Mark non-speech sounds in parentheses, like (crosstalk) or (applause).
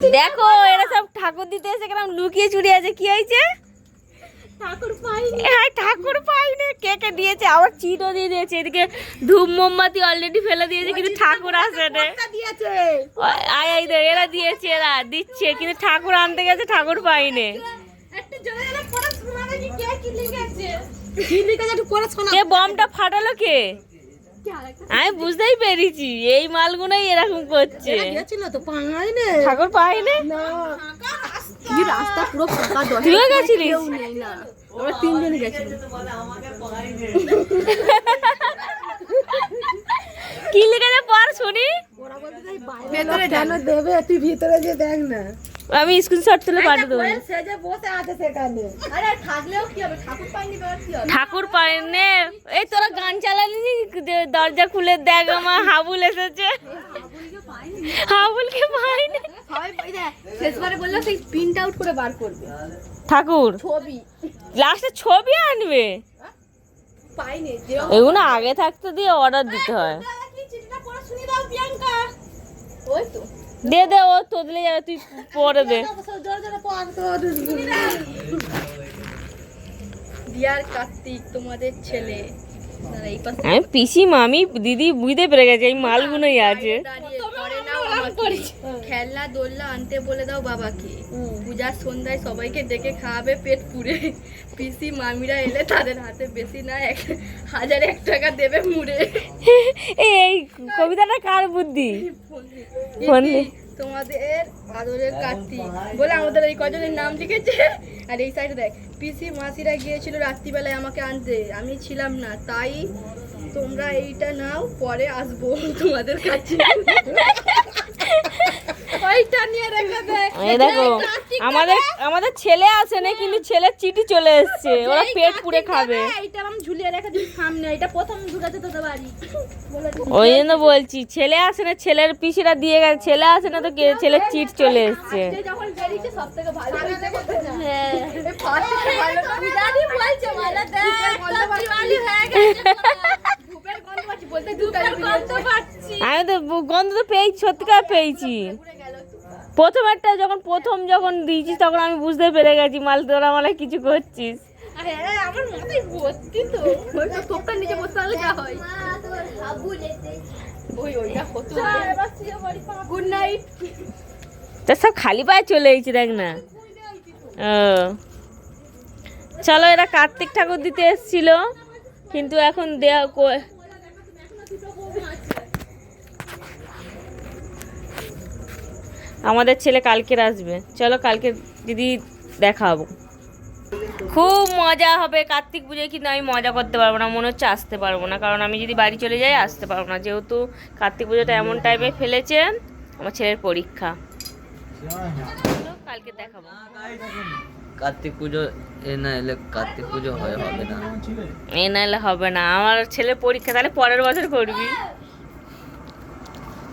দেখো এরা সব ঠাকুর দিতে এসে কেন লুকিয়ে চুরি আছে কি হয়েছে? ঠাকুর পাই হ্যাঁ ঠাকুর পাইনি। কে কে দিয়েছে? আবার চিটও দিয়ে দিয়েছে এদিকে ধূপ মোমবাতি অলরেডি ফেলে দিয়েছে কিন্তু ঠাকুর আসে না। আয় এরা দিয়েছে এরা দিচ্ছে কিন্তু ঠাকুর আনতে গেছে ঠাকুর পাইনি। কে বমটা ফাটালো কে? আমি বুঝতেই পেরেছি এই মালগুলোই এরকম করছে। ঠাকুর পাইনি না? কি রাস্তা পুরো ফাঁকা তুইও গেছিলিস? তিনজন কি লিখেছে পড় শুনি? ওরা বলতে যাই বাইরে দেবে তুই ভিতরে যে দেখ না। আমি স্ক্রিনশট তুলে পাঠিয়ে দেবো। সে যে বসে আছে সেখানে। আরে থাকলেও কি হবে? ঠাকুর পাইনি বের কি হবে? ঠাকুর পাইনে এই তোরা গান চালালি? দরজা খুলে দেখ আমার হাবুল এসেছে। হাবুলকে পাইনি। শেষবারে বলল সেই প্রিন্ট আউট করে বার করবে। ঠাকুর ছবি। লাস্টে ছবি আনবে? এগুলো আগে থাকতে দিয়ে অর্ডার দিতে হয়। কি চিঠিটা পড়া শুনি দাও প্রিয়াঙ্কা। ওই তো। দে দে ও তোদলে যাবে তুই পরে দে। দিয়ার কার্তিক তোমাদের ছেলে। আমি পিসি মামি দিদি বুঝতে পেরে গেছে এই মালগুলোই আছে। খেলনা দোলনা আনতে বলে দাও বাবাকে। পূজার সন্ধ্যায় সবাইকে ডেকে খাওয়াবে পেট পুড়ে। পিসি মামিরা এলে তাদের হাতে বেশি না এক হাজার এক টাকা দেবে মুড়ে। এই কবিতাটা কার বুদ্ধি? ফোন। তোমাদের আদরের কার্তিক বলে আমাদের এই কজনের নাম লিখেছে? আর এই সাইডে দেখ পিসি মাসিরা গিয়েছিল রাত্রিবেলায় আমাকে আনতে। আমি ছিলাম না তাই তোমরা এইটা নাও পরে আসব তোমাদের কাছে। (laughs) ওইটা নিয়ে রেখে দেয় দেখো আমাদের আমাদের ছেলে আসে না কিন্তু ছেলের চিঠি চলে এসছে। ওরা পেট পুড়ে খাবে। এইটা আমি ঝুলিয়ে রেখে দিই সামনে এটা প্রথম ঢুকেছে তোদের বাড়ি। ওই জন্য বলছি ছেলে আসে না ছেলের পিসিরা দিয়ে গেছে ছেলে আসে না তো কে ছেলের চিট চলে এসছে। আজকে যখন বেরিয়েছে সব থেকে ভালো হ্যাঁ। বলছে হয়ে গেছে আমি তো গন্ধ তো পেয়েছি সত্যিকার পেয়েছি। প্রথম একটা যখন প্রথম যখন দিয়েছিস তখন আমি বুঝতে পেরে গেছি মাল তোরা মালে কিছু করছিস। আমার মাথায় ভর্তি তো। ওই নিচে বসতে পারলে যা হয়। ওই ওইটা হতো। গুড নাইট তা সব খালি পায়ে চলে এসেছি দেখ না। ও। চলো এরা কার্তিক ঠাকুর দিতে এসেছিল কিন্তু এখন দেয়া কো- আমাদের ছেলে কালকের আসবে। চলো কালকে দিদি দেখাবো। খুব মজা হবে কার্তিক পুজোয় কিন্তু আমি মজা করতে পারব না মনে হচ্ছে আসতে পারব না। কারণ আমি যদি বাড়ি চলে যাই আসতে পারব না। যেহেতু কার্তিক পুজোটা এমন টাইমে ফেলেছে আমার ছেলের পরীক্ষা। কালকে দেখাবো। কার্তিক পুজো এ না এলে কার্তিক পুজো হয় হবে না। এ নাহলে হবে না। আমার ছেলের পরীক্ষা তাহলে পরের বছর করবি।